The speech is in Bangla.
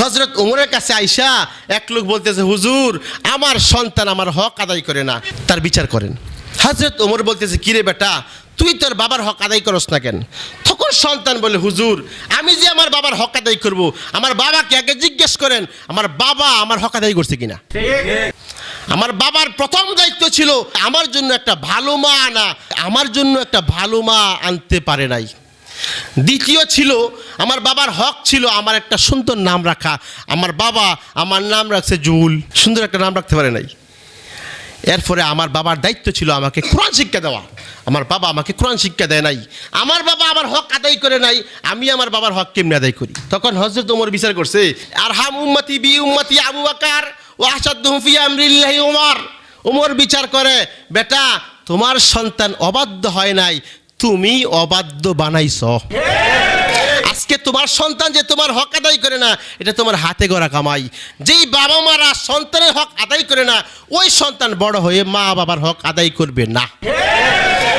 হজরত উমরের কাছে আইসা এক লোক বলতেছে, হুজুর, আমার সন্তান আমার হক আদায় করে না, তার বিচার করেন। হজরত উমর বলতেছে কিরে বেটা, তুই তোর বাবার হক আদায় করস না কেন? তখন সন্তান বলে, হুজুর, আমি যে আমার বাবার হক আদায় করব, আমার বাবাকে আগে জিজ্ঞেস করেন, আমার বাবা আমার হক আদায় করছে কিনা? আমার বাবার প্রথম দায়িত্ব ছিল, আমার জন্য একটা ভালো মা আনা, আমার জন্য একটা ভালো মা আনতে পারে নাই। দ্বিতীয় ছিল, আমার বাবার হক ছিল আমার একটা সুন্দর নাম রাখা। আমার বাবা আমার নাম রাখছে জুল। সুন্দর একটা নাম রাখতে পারে নাই। এরপরে আমার বাবার দায়িত্ব ছিল আমাকে কোরআন শিক্ষা দেওয়া। আমার বাবা আমাকে কোরআন শিক্ষা দেয় নাই। আমার বাবা আমার হক আদায় করে নাই। আমি আমার বাবার হক কেমনি আদায় করি? তখন হজরত ওমর বিচার করছে আর হাম উম্মতি বি উম্মতি আবু আকার ও আসাদ আমরিল্লাহি ওমর ওমর বিচার করে, বেটা, তোমার সন্তান অবাধ্য হয় নাই। তুমি অবাধ্য বানাইছ। আজকে তোমার সন্তান যে তোমার হক আদায় করে না, এটা তোমার হাতে গড়া কামাই। যেই বাবা মারা সন্তানের হক আদায় করে না, ওই সন্তান বড় হয়ে মা বাবার হক আদায় করবে না।